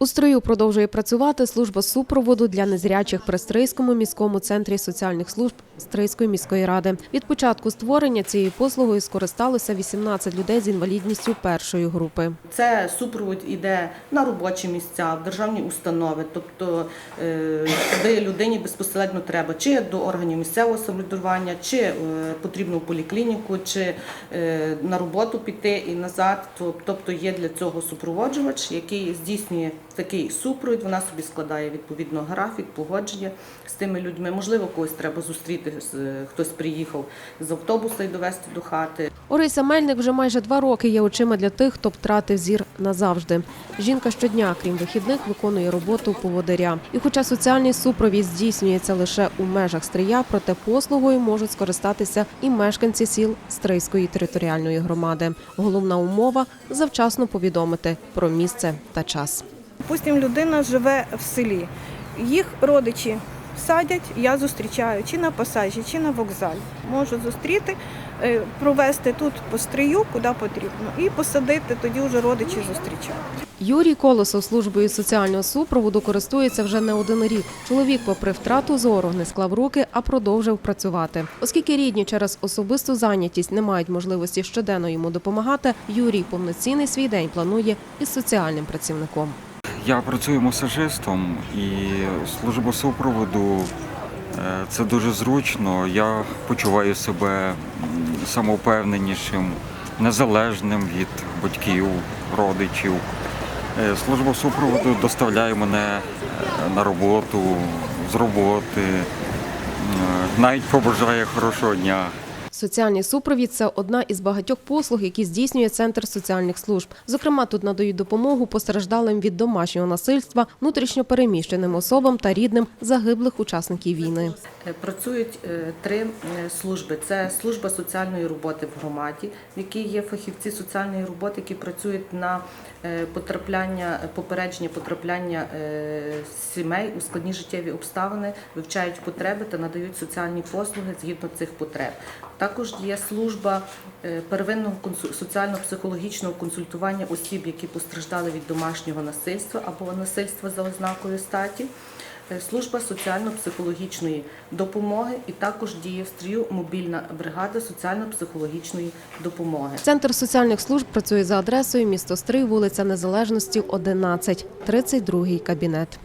У строю продовжує працювати служба супроводу для незрячих при Стрийському міському центрі соціальних служб Стрийської міської ради. Від початку створення цією послугою скористалося 18 людей з інвалідністю першої групи. Це супровід іде на робочі місця, в державні установи, тобто е, куди людині безпосередньо треба, чи до органів місцевого самоврядування, чи е, потрібно в поліклініку, чи е, на роботу піти і назад. Тобто є для цього супроводжувач, який здійснює такий супровід. Вона собі складає відповідно графік, погодження з тими людьми. Можливо, когось треба зустріти, хтось приїхав з автобуса і довести до хати. Орися Мельник вже майже два роки є очима для тих, хто втратив зір назавжди. Жінка щодня, крім вихідних, виконує роботу поводиря. І хоча соціальний супровід здійснюється лише у межах Стрия, проте послугою можуть скористатися і мешканці сіл Стрийської територіальної громади. Головна умова завчасно повідомити про місце та час. Допустим, людина живе в селі. Їх родичі садять, я зустрічаю чи на пасажі, чи на вокзалі. Можу зустріти, е, провести тут по стрию, куди потрібно, і посадити, тоді вже родичі зустрічають. Юрій Колосов службою соціального супроводу користується вже не один рік. Чоловік, попри втрату зору, не склав руки, а продовжив працювати. Оскільки рідні через особисту зайнятість не мають можливості щоденно йому допомагати, Юрій повноцінний свій день планує із соціальним працівником. Я працюю масажистом і служба супроводу е, це дуже зручно. Я почуваю себе самовпевненішим, незалежним від батьків, родичів. Е, Служба супроводу доставляє мене е, на роботу, з роботи, навіть побажає хорошого дня. Соціальний супровід це одна із багатьох послуг, які здійснює центр соціальних служб. Зокрема, тут надають допомогу постраждалим від домашнього насильства, внутрішньо переміщеним особам та рідним загиблих учасників війни. Е, Працюють е, три е, служби. Це служба соціальної роботи в громаді, в якій є фахівці соціальної роботи, які працюють на потрапляння, попередження потрапляння сімей у складні життєві обставини, вивчають потреби та надають соціальні послуги згідно цих потреб. Також є служба е, первинного соціально-психологічного консультування осіб, які постраждали від домашнього насильства або насильства за ознакою статі. Е, Служба соціально-психологічної допомоги і також діє в стрію мобільна бригада соціально-психологічної допомоги. Центр соціальних служб працює за адресою місто Стрий, вулиця Незалежності, 11, 32 кабінет.